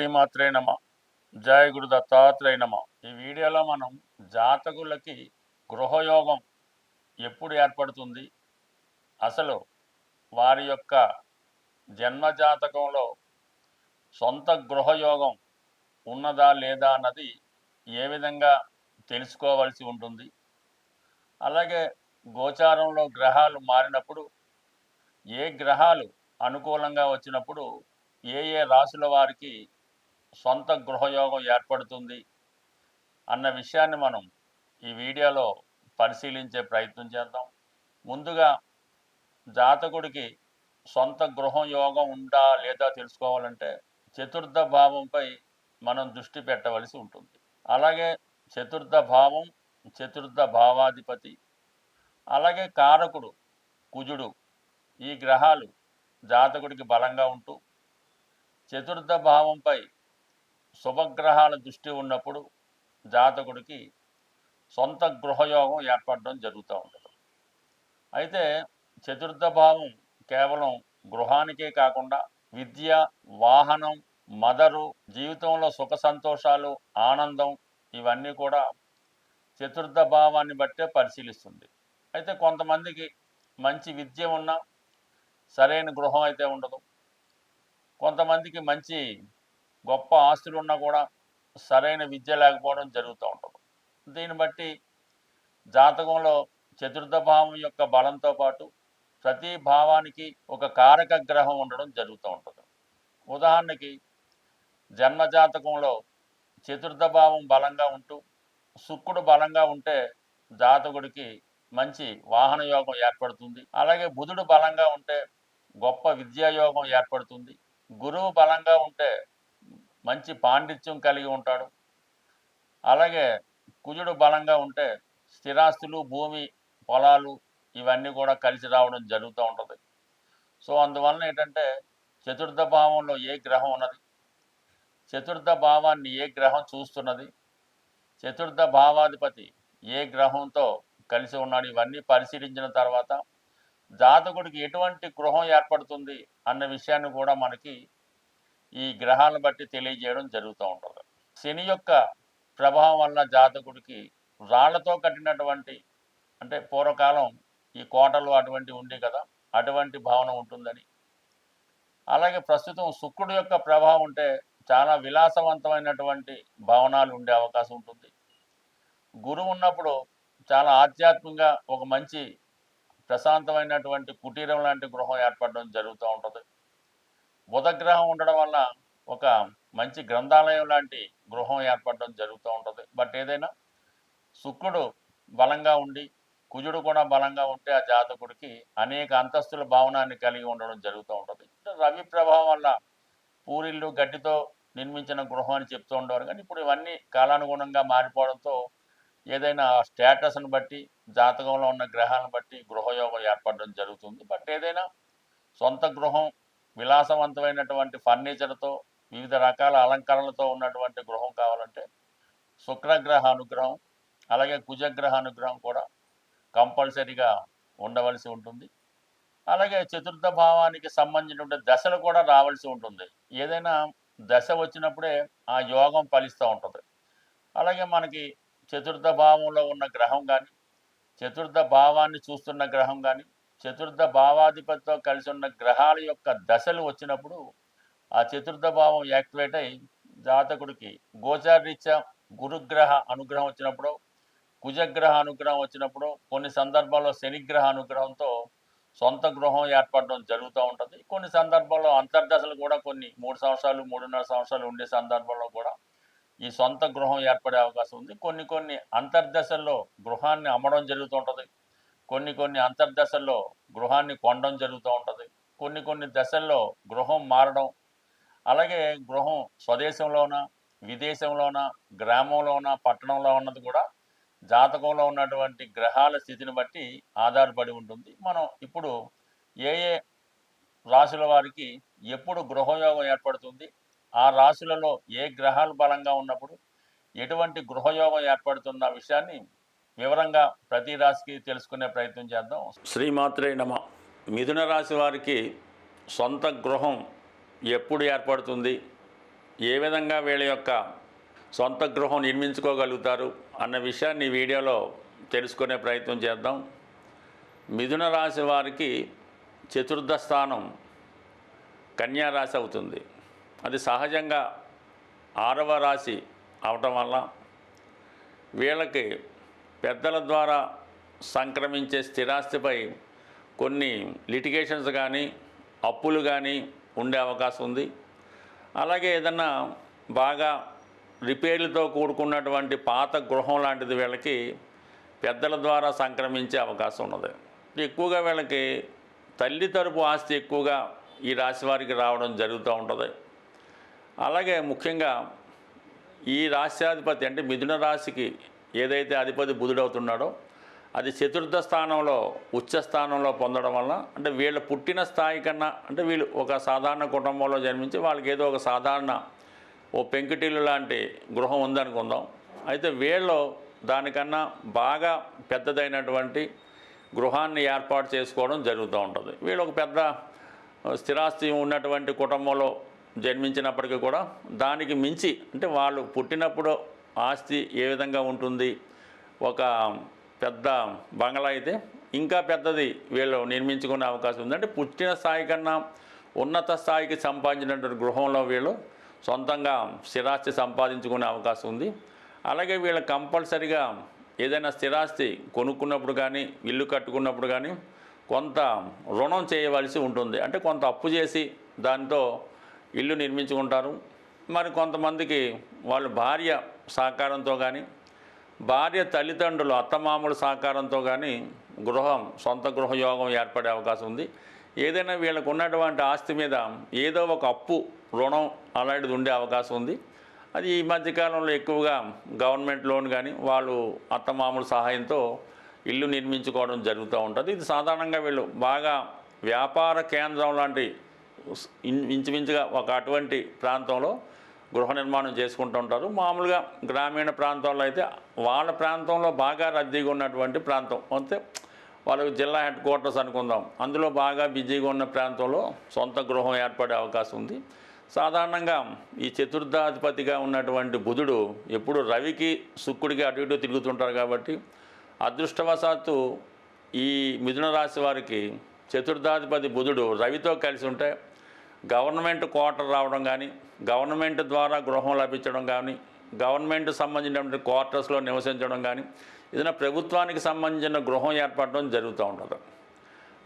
శ్రీమాత్రే నమ. జయ గురు దత్తాత్రేయ నమ. ఈ వీడియోలో మనం జాతకులకి గృహయోగం ఎప్పుడు ఏర్పడుతుంది? అసలు వారి యొక్క జన్మ జాతకంలో సొంత గృహయోగం ఉన్నదా లేదా అన్నది ఏ విధంగా తెలుసుకోవాల్సి ఉంటుంది? అలాగే గోచారంలో గ్రహాలు మారినప్పుడు ఏ గ్రహాలు అనుకూలంగా వచ్చినప్పుడు ఏ ఏ రాశుల వారికి సొంత గృహయోగం ఏర్పడుతుంది అన్న విషయాన్ని మనం ఈ వీడియోలో పరిశీలించే ప్రయత్నం చేద్దాం. ముందుగా జాతకుడికి సొంత గృహం యోగం ఉందా లేదా తెలుసుకోవాలంటే చతుర్థ భావంపై మనం దృష్టి పెట్టవలసి ఉంటుంది. అలాగే చతుర్థ భావం చతుర్థ భావాధిపతి అలాగే కారకుడు కుజుడు ఈ గ్రహాలు జాతకుడికి బలంగా ఉంటూ చతుర్థ భావంపై శుభగ్రహాల దృష్టి ఉన్నప్పుడు జాతకుడికి సొంత గృహయోగం ఏర్పడడం జరుగుతూ ఉంటుంది. అయితే చతుర్థ భావం కేవలం గృహానికే కాకుండా విద్య వాహనం మదరు జీవితంలో సుఖ సంతోషాలు ఆనందం ఇవన్నీ కూడా చతుర్థ భావాన్ని బట్టే పరిశీలిస్తుంది. అయితే కొంతమందికి మంచి విద్య ఉన్నా సరైన గృహం అయితే ఉండదు. కొంతమందికి మంచి గొప్ప ఆస్తులు ఉన్నా కూడా సరైన విద్య లేకపోవడం జరుగుతూ ఉంటుంది. దీన్ని బట్టి జాతకంలో చతుర్థ భావం యొక్క బలంతో పాటు ప్రతి భావానికి ఒక కారక గ్రహం ఉండడం జరుగుతూ ఉంటుంది. ఉదాహరణకి జన్మ జాతకంలో చతుర్థ భావం బలంగా ఉంటూ శుక్రుడు బలంగా ఉంటే జాతకుడికి మంచి వాహన యోగం ఏర్పడుతుంది. అలాగే బుధుడు బలంగా ఉంటే గొప్ప విద్యాయోగం ఏర్పడుతుంది. గురువు బలంగా ఉంటే మంచి పాండిత్యం కలిగి ఉంటాడు. అలాగే కుజుడు బలంగా ఉంటే స్థిరాస్తులు భూమి పొలాలు ఇవన్నీ కూడా కలిసి రావడం జరుగుతూ ఉంటుంది. సో అందువలన ఏంటంటే చతుర్థ భావంలో ఏ గ్రహం ఉన్నది? చతుర్థ భావాన్ని ఏ గ్రహం చూస్తున్నది? చతుర్థ భావాధిపతి ఏ గ్రహంతో కలిసి ఉన్నాడు? ఇవన్నీ పరిశీలించిన తర్వాత జాతకుడికి ఎటువంటి గృహం ఏర్పడుతుంది? అన్న విషయాన్ని కూడా మనకి ఈ గ్రహాలను బట్టి తెలియజేయడం జరుగుతూ ఉంటుంది. శని యొక్క ప్రభావం వల్ల జాతకుడికి రాళ్ళతో కట్టినటువంటి అంటే పూర్వకాలం ఈ కోటలు అటువంటి ఉండే కదా అటువంటి భావన ఉంటుందని. అలాగే ప్రస్తుతం శుక్రుడు యొక్క ప్రభావం ఉంటే చాలా విలాసవంతమైనటువంటి భవనాలు ఉండే అవకాశం ఉంటుంది. గురువు ఉన్నప్పుడు చాలా ఆధ్యాత్మికంగా ఒక మంచి ప్రశాంతమైనటువంటి కుటీరం లాంటి గృహం ఏర్పడడం జరుగుతూ ఉంటుంది. బుధగ్రహం ఉండడం వల్ల ఒక మంచి గ్రంథాలయం లాంటి గృహం ఏర్పడడం జరుగుతూ ఉంటుంది. బట్ ఏదైనా శుక్రుడు బలంగా ఉండి కుజుడు కూడా బలంగా ఉంటే ఆ జాతకుడికి అనేక అంతస్తుల భావనాన్ని కలిగి ఉండడం జరుగుతూ ఉంటుంది. రవి ప్రభావం వల్ల పూరిళ్ళు గడ్డితో నిర్మించిన గృహం అని చెప్తూ ఉండేవారు. కానీ ఇప్పుడు ఇవన్నీ కాలానుగుణంగా మారిపోవడంతో ఏదైనా స్టేటస్ని బట్టి జాతకంలో ఉన్న గ్రహాలను బట్టి గృహయోగం ఏర్పడడం జరుగుతుంది. బట్ ఏదైనా సొంత గృహం విలాసవంతమైనటువంటి ఫర్నిచర్తో వివిధ రకాల అలంకరణలతో ఉన్నటువంటి గృహం కావాలంటే శుక్రగ్రహ అనుగ్రహం అలాగే కుజగ్రహ అనుగ్రహం కూడా కంపల్సరీగా ఉండవలసి ఉంటుంది. అలాగే చతుర్థ భావానికి సంబంధించినటువంటి దశలు కూడా రావాల్సి ఉంటుంది. ఏదైనా దశ వచ్చినప్పుడే ఆ యోగం ఫలిస్తూ ఉంటుంది. అలాగే మనకి చతుర్థ భావంలో ఉన్న గ్రహం కానీ చతుర్థ భావాన్ని చూస్తున్న గ్రహం కానీ చతుర్థ భావాధిపతితో కలిసి ఉన్న గ్రహాల యొక్క దశలు వచ్చినప్పుడు ఆ చతుర్థ భావం యాక్టివేట్ అయి జాతకుడికి గోచారీత్యా గురుగ్రహ అనుగ్రహం వచ్చినప్పుడు కుజగ్రహ అనుగ్రహం వచ్చినప్పుడు కొన్ని సందర్భాల్లో శనిగ్రహ అనుగ్రహంతో సొంత గృహం ఏర్పడడం జరుగుతూ ఉంటుంది. కొన్ని సందర్భాల్లో అంతర్దశలు కూడా కొన్ని మూడు సంవత్సరాలు మూడున్నర సంవత్సరాలు ఉండే సందర్భంలో కూడా ఈ సొంత గృహం ఏర్పడే అవకాశం ఉంది. కొన్ని కొన్ని అంతర్దశల్లో గృహాన్ని అమ్మడం జరుగుతూ ఉంటుంది. కొన్ని కొన్ని అంతర్దశల్లో గృహాన్ని కొనడం జరుగుతూ ఉంటుంది. కొన్ని కొన్ని దశల్లో గృహం మారడం అలాగే గృహం స్వదేశంలోన విదేశంలోన గ్రామంలోన పట్టణంలో ఉన్నది కూడా జాతకంలో ఉన్నటువంటి గ్రహాల స్థితిని బట్టి ఆధారపడి ఉంటుంది. మనం ఇప్పుడు ఏ ఏ రాశుల వారికి ఎప్పుడు గృహయోగం ఏర్పడుతుంది ఆ రాశులలో ఏ గ్రహాలు బలంగా ఉన్నప్పుడు ఎటువంటి గృహయోగం ఏర్పడుతున్న విషయాన్ని వివరంగా ప్రతి రాశికి తెలుసుకునే ప్రయత్నం చేద్దాం. శ్రీమాత్రే నమ. మిథున రాశి వారికి సొంత గృహం ఎప్పుడు ఏర్పడుతుంది? ఏ విధంగా వీళ్ళ యొక్క సొంత గృహం నిర్మించుకోగలుగుతారు? అన్న విషయాన్ని వీడియోలో తెలుసుకునే ప్రయత్నం చేద్దాం. మిథున రాశి వారికి చతుర్థ స్థానం కన్యా రాశి అవుతుంది. అది సహజంగా ఆరవ రాశి అవటం వల్ల వీళ్ళకి పెద్దల ద్వారా సంక్రమించే స్థిరాస్తిపై కొన్ని లిటిగేషన్స్ కానీ అప్పులు కానీ ఉండే అవకాశం ఉంది. అలాగే ఏదన్నా బాగా రిపేర్లతో కూడుకున్నటువంటి పాత గృహం లాంటిది వీళ్ళకి పెద్దల ద్వారా సంక్రమించే అవకాశం ఉన్నది. ఎక్కువగా వీళ్ళకి తల్లి తరపు ఆస్తి ఎక్కువగా ఈ రాశి వారికి రావడం జరుగుతూ ఉంటుంది. అలాగే ముఖ్యంగా ఈ రాశ్యాధిపతి అంటే మిథున రాశికి ఏదైతే అధిపతి బుధుడవుతున్నాడో అది చతుర్థ స్థానంలో ఉచ్చ స్థానంలో పొందడం వల్ల అంటే వీళ్ళు పుట్టిన స్థాయి కన్నా అంటే వీళ్ళు ఒక సాధారణ కుటుంబంలో జన్మించి వాళ్ళకి ఏదో ఒక సాధారణ ఓ పెంకుటిల్లు లాంటి గృహం ఉందనుకుందాం. అయితే వీళ్ళు దానికన్నా బాగా పెద్దదైనటువంటి గృహాన్ని ఏర్పాటు చేసుకోవడం జరుగుతూ ఉంటుంది. వీళ్ళు ఒక పెద్ద స్థిరాస్తి ఉన్నటువంటి కుటుంబంలో జన్మించినప్పటికీ కూడా దానికి మించి అంటే వాళ్ళు పుట్టినప్పుడు ఆస్తి ఏ విధంగా ఉంటుంది? ఒక పెద్ద బంగ్లా అయితే ఇంకా పెద్దది వీళ్ళు నిర్మించుకునే అవకాశం ఉంది. అంటే పుట్టిన స్థాయి కన్నా ఉన్నత స్థాయికి సంపాదించినటువంటి గృహంలో వీళ్ళు సొంతంగా స్థిరాస్తి సంపాదించుకునే అవకాశం ఉంది. అలాగే వీళ్ళు కంపల్సరిగా ఏదైనా స్థిరాస్తి కొనుక్కున్నప్పుడు కానీ ఇల్లు కట్టుకున్నప్పుడు కానీ కొంత రుణం చేయవలసి ఉంటుంది. అంటే కొంత అప్పు చేసి దాంతో ఇల్లు నిర్మించుకుంటారు. మరి కొంతమందికి వాళ్ళ భార్య సహకారంతో కానీ భార్య తల్లిదండ్రులు అత్తమామల సహకారంతో కానీ గృహం సొంత గృహయోగం ఏర్పడే అవకాశం ఉంది. ఏదైనా వీళ్ళకు ఉన్నటువంటి ఆస్తి మీద ఏదో ఒక అప్పు రుణం అలాంటిది ఉండే అవకాశం ఉంది. అది ఈ మధ్యకాలంలో ఎక్కువగా గవర్నమెంట్ లోన్ కానీ వాళ్ళు అత్తమామల సహాయంతో ఇల్లు నిర్మించుకోవడం జరుగుతూ ఉంటుంది. ఇది సాధారణంగా వీళ్ళు బాగా వ్యాపార కేంద్రం లాంటి ఇంచుమించుగా ఒక అటువంటి ప్రాంతంలో గృహ నిర్మాణం చేసుకుంటూ ఉంటారు. మామూలుగా గ్రామీణ ప్రాంతాల్లో అయితే వాళ్ళ ప్రాంతంలో బాగా రద్దీగా ఉన్నటువంటి ప్రాంతం. అంతే వాళ్ళకి జిల్లా హెడ్ క్వార్టర్స్ అనుకుందాం. అందులో బాగా బిజీగా ఉన్న ప్రాంతంలో సొంత గృహం ఏర్పడే అవకాశం ఉంది. సాధారణంగా ఈ చతుర్థాధిపతిగా ఉన్నటువంటి బుధుడు ఎప్పుడు రవికి శుక్రుడికి అటు ఇటు తిరుగుతుంటారు కాబట్టి అదృష్టవశాత్తు ఈ మిథున రాశి వారికి చతుర్థాధిపతి బుధుడు రవితో కలిసి ఉంటే గవర్నమెంట్ క్వార్టర్ రావడం కానీ గవర్నమెంట్ ద్వారా గృహం లభించడం కానీ గవర్నమెంట్ సంబంధించినటువంటి క్వార్టర్స్లో నివసించడం కానీ ఏదైనా ప్రభుత్వానికి సంబంధించిన గృహం ఏర్పడడం జరుగుతూ ఉంటుంది.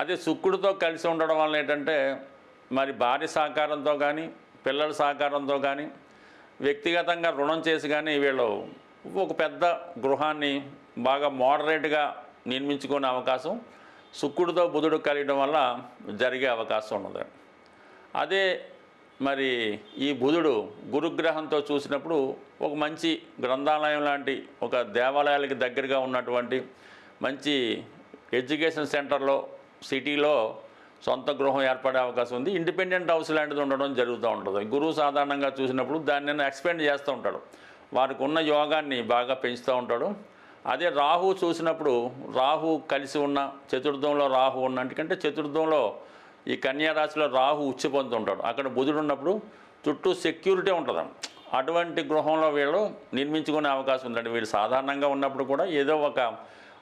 అదే శుక్రుడితో కలిసి ఉండడం వల్ల ఏంటంటే మరి భార్య సహకారంతో కానీ పిల్లల సహకారంతో కానీ వ్యక్తిగతంగా రుణం చేసి కానీ వీళ్ళు ఒక పెద్ద గృహాన్ని బాగా మోడరేట్గా నిర్మించుకునే అవకాశం శుక్రుడితో బుధుడు కలియడం వల్ల జరిగే అవకాశం ఉన్నది. అదే మరి ఈ బుధుడు గురుగ్రహంతో చూసినప్పుడు ఒక మంచి గ్రంథాలయం లాంటి ఒక దేవాలయాలకి దగ్గరగా ఉన్నటువంటి మంచి ఎడ్యుకేషన్ సెంటర్లో సిటీలో సొంత గృహం ఏర్పడే అవకాశం ఉంది. ఇండిపెండెంట్ హౌస్ లాంటిది ఉండడం జరుగుతూ ఉంటుంది. గురువు సాధారణంగా చూసినప్పుడు దాన్ని ఎక్స్పెండ్ చేస్తూ ఉంటాడు. వారికి ఉన్న యోగాన్ని బాగా పెంచుతూ ఉంటాడు. అదే రాహు చూసినప్పుడు రాహు కలిసి ఉన్న చతుర్థంలో రాహు ఉన్న చతుర్థంలో ఈ కన్యారాశిలో రాహు ఉచ్చి పొందుతుంటాడు. అక్కడ బుధుడు ఉన్నప్పుడు చుట్టూ సెక్యూరిటీ ఉంటుంది అటువంటి గృహంలో వీళ్ళు నిర్మించుకునే అవకాశం ఉందండి. వీళ్ళు సాధారణంగా ఉన్నప్పుడు కూడా ఏదో ఒక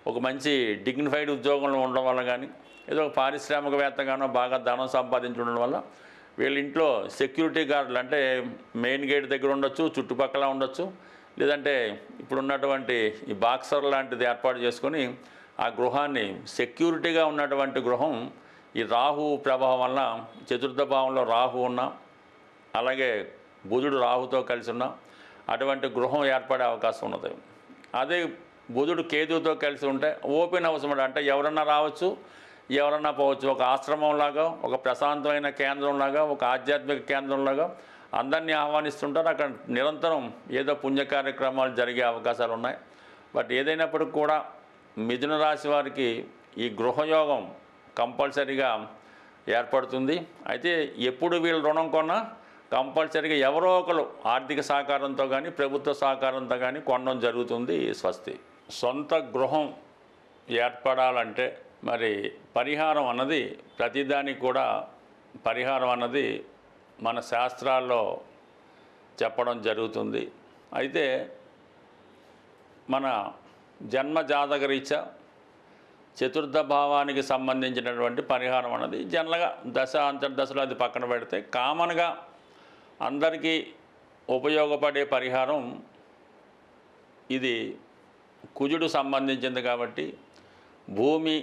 ఒక మంచి డిగ్నిఫైడ్ ఉద్యోగంలో ఉండడం వల్ల కానీ ఏదో ఒక పారిశ్రామికవేత్తగానో బాగా ధనం సంపాదించడం వల్ల వీళ్ళ ఇంట్లో సెక్యూరిటీ గార్డులు అంటే మెయిన్ గేట్ దగ్గర ఉండొచ్చు చుట్టుపక్కల ఉండొచ్చు. లేదంటే ఇప్పుడు ఉన్నటువంటి ఈ బాక్సర్ లాంటిది ఏర్పాటు చేసుకొని ఆ గృహాన్ని సెక్యూరిటీగా ఉన్నటువంటి గృహం ఈ రాహు ప్రభావం వలన చతుర్థ భావంలో రాహు ఉన్న అలాగే బుధుడు రాహుతో కలిసి ఉన్న అటువంటి గృహం ఏర్పడే అవకాశం ఉన్నది. అదే బుధుడు కేతువుతో కలిసి ఉంటే ఓపెన్ హౌస్ అంటే ఎవరన్నా రావచ్చు ఎవరన్నా పోవచ్చు. ఒక ఆశ్రమంలాగా ఒక ప్రశాంతమైన కేంద్రంలాగా ఒక ఆధ్యాత్మిక కేంద్రంలాగా అందరినీ ఆహ్వానిస్తుంటారు. అక్కడ నిరంతరం ఏదో పుణ్య కార్యక్రమాలు జరిగే అవకాశాలు ఉన్నాయి. బట్ ఏదైనప్పటికి కూడా మిథున రాశి వారికి ఈ గృహయోగం కంపల్సరీగా ఏర్పడుతుంది. అయితే ఎప్పుడు వీళ్ళు రుణం కొన్నా కంపల్సరీగా ఎవరో ఒకరు ఆర్థిక సహకారంతో కానీ ప్రభుత్వ సహకారంతో కానీ కొనడం జరుగుతుంది స్వస్తి. సొంత గృహం ఏర్పడాలంటే మరి పరిహారం అన్నది ప్రతిదానికి కూడా పరిహారం అన్నది మన శాస్త్రాల్లో చెప్పడం జరుగుతుంది. అయితే మన జన్మ జాతకరీత్యా చతుర్థ భావానికి సంబంధించినటువంటి పరిహారం అన్నది జనరల్గా దశ అంతర్దశలో అది పక్కన పెడితే కామన్గా అందరికీ ఉపయోగపడే పరిహారం ఇది కుజుడు సంబంధించింది కాబట్టి భూమి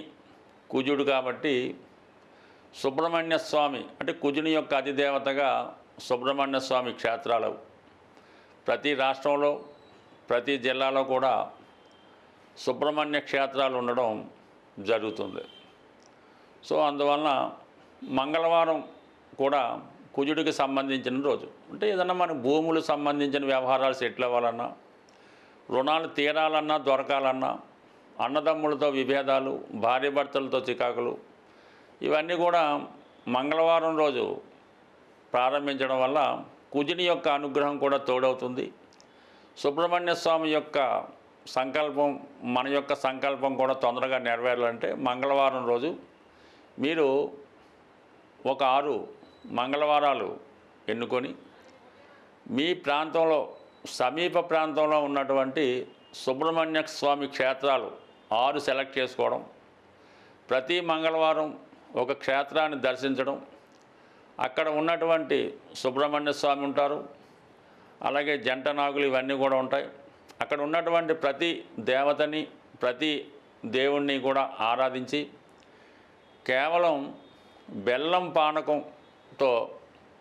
కుజుడు కాబట్టి సుబ్రహ్మణ్య స్వామి అంటే కుజుని యొక్క అధిదేవతగా సుబ్రహ్మణ్య స్వామి క్షేత్రాలు. ప్రతి రాష్ట్రంలో ప్రతి జిల్లాలో కూడా సుబ్రహ్మణ్య క్షేత్రాలు ఉండడం జరుగుతుంది. సో అందువలన మంగళవారం కూడా కుజుడికి సంబంధించిన రోజు. అంటే ఏదన్నా మన భూములు సంబంధించిన వ్యవహారాలు సెటిల్ అవ్వాలన్నా రుణాలు తీరాలన్నా దొరకాలన్నా అన్నదమ్ములతో విభేదాలు భార్యాభర్తలతో చికాకులు ఇవన్నీ కూడా మంగళవారం రోజు ప్రారంభించడం వల్ల కుజుని యొక్క అనుగ్రహం కూడా తోడవుతుంది. సుబ్రహ్మణ్య స్వామి యొక్క సంకల్పం మన యొక్క సంకల్పం కూడా తొందరగా నెరవేరాలంటే మంగళవారం రోజు మీరు ఒక ఆరు మంగళవారాలు ఎన్నుకొని మీ ప్రాంతంలో సమీప ప్రాంతంలో ఉన్నటువంటి సుబ్రహ్మణ్య స్వామి క్షేత్రాలు ఆరు సెలెక్ట్ చేసుకోవడం ప్రతి మంగళవారం ఒక క్షేత్రాన్ని దర్శించడం అక్కడ ఉన్నటువంటి సుబ్రహ్మణ్య స్వామి ఉంటారు అలాగే జంట నాగులు ఇవన్నీ కూడా ఉంటాయి. అక్కడ ఉన్నటువంటి ప్రతి దేవతని ప్రతి దేవుణ్ణి కూడా ఆరాధించి కేవలం బెల్లం పానకంతో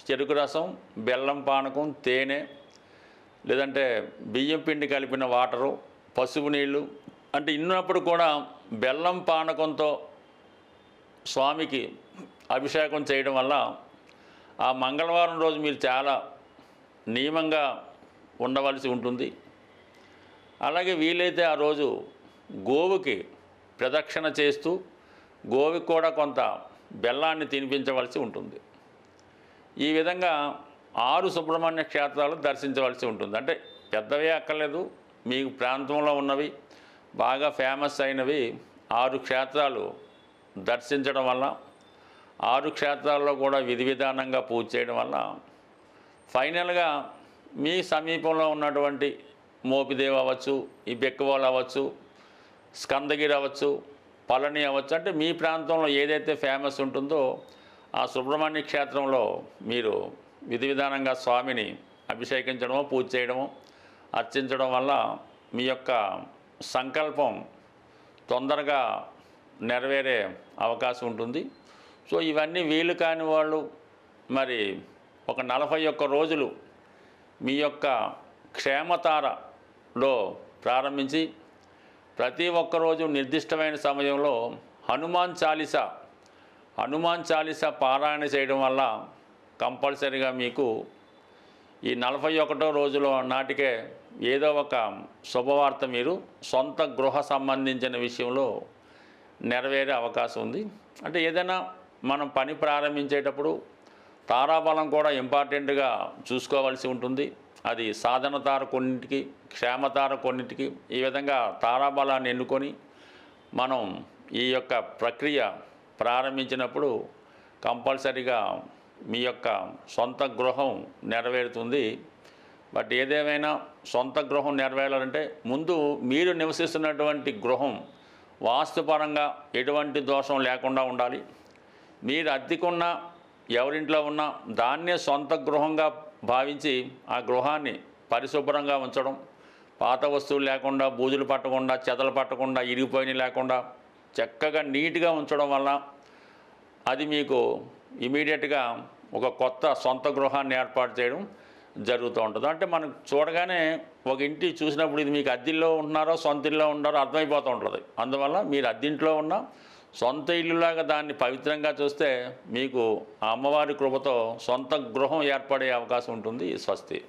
చెరుకు రసం బెల్లం పానకం తేనె లేదంటే బియ్యం పిండి కలిపిన వాటరు పసుపు నీళ్ళు అంటే ఇన్నప్పుడు కూడా బెల్లం పానకంతో స్వామికి అభిషేకం చేయడం వల్ల ఆ మంగళవారం రోజు మీరు చాలా నియమంగా ఉండవలసి ఉంటుంది. అలాగే వీలైతే ఆ రోజు గోవుకి ప్రదక్షిణ చేస్తూ గోవుకి కూడా కొంత బెల్లాన్ని తినిపించవలసి ఉంటుంది. ఈ విధంగా ఆరు సుబ్రహ్మణ్య క్షేత్రాలు దర్శించవలసి ఉంటుంది. అంటే పెద్దవే అక్కర్లేదు మీ ప్రాంతంలో ఉన్నవి బాగా ఫేమస్ అయినవి ఆరు క్షేత్రాలు దర్శించడం వల్ల ఆరు క్షేత్రాల్లో కూడా విధి విధానంగా పూజ చేయడం వల్ల ఫైనల్గా మీ సమీపంలో ఉన్నటువంటి మోపిదేవి అవ్వచ్చు ఈ బెక్కవాళ్ళు అవ్వచ్చు స్కందగిరి అవ్వచ్చు పళని అవ్వచ్చు అంటే మీ ప్రాంతంలో ఏదైతే ఫేమస్ ఉంటుందో ఆ సుబ్రహ్మణ్య క్షేత్రంలో మీరు విధి విధానంగా స్వామిని అభిషేకించడమో పూజ చేయడమో అర్చించడం వల్ల మీ యొక్క సంకల్పం తొందరగా నెరవేరే అవకాశం ఉంటుంది. సో ఇవన్నీ వీలు కాని వాళ్ళు మరి ఒక నలభై ఒక్క రోజులు మీ యొక్క క్షేమతార లో ప్రారంభించి ప్రతి ఒక్కరోజు నిర్దిష్టమైన సమయంలో హనుమాన్ చాలీస హనుమాన్ చాలీస పారాయణ చేయడం వల్ల కంపల్సరీగా మీకు ఈ నలభై ఒకటో రోజులో నాటికే ఏదో ఒక శుభవార్త మీరు సొంత గృహ సంబంధించిన విషయంలో నెరవేరే అవకాశం ఉంది. అంటే ఏదైనా మనం పని ప్రారంభించేటప్పుడు తారాబలం కూడా ఇంపార్టెంట్గా చూసుకోవాల్సి ఉంటుంది. అది సాధన తార కొన్నింటికి క్షేమతార కొన్నింటికి ఈ విధంగా తారాబలాన్ని ఎన్నుకొని మనం ఈ యొక్క ప్రక్రియ ప్రారంభించినప్పుడు కంపల్సరిగా మీ యొక్క సొంత గృహం నెరవేరుతుంది. బట్ ఏదేమైనా సొంత గృహం నెరవేరాలంటే ముందు మీరు నివసిస్తున్నటువంటి గృహం వాస్తుపరంగా ఎటువంటి దోషం లేకుండా ఉండాలి. మీరు అద్దెకున్న ఎవరింట్లో ఉన్నా దాన్నే సొంత గృహంగా భావించి ఆ గృహాన్ని పరిశుభ్రంగా ఉంచడం. పాత వస్తువులు లేకుండా బూజులు పట్టకుండా చెదలు పట్టకుండా ఇరిగిపోయినవి లేకుండా చక్కగా నీట్గా ఉంచడం వల్ల అది మీకు ఇమీడియట్గా ఒక కొత్త సొంత గృహాన్ని ఏర్పాటు చేయడం జరుగుతూ ఉంటుంది. అంటే మనం చూడగానే ఒక ఇంటి చూసినప్పుడు ఇది మీకు అద్దెల్లో ఉంటున్నారో సొంత ఇల్లో ఉన్నారో అర్థమైపోతూ ఉంటుంది. అందువల్ల మీరు అద్దింట్లో ఉన్న సొంత ఇల్లులాగా దాన్ని పవిత్రంగా చూస్తే మీకు ఆ అమ్మవారి కృపతో సొంత గృహం ఏర్పడే అవకాశం ఉంటుంది స్వస్తి.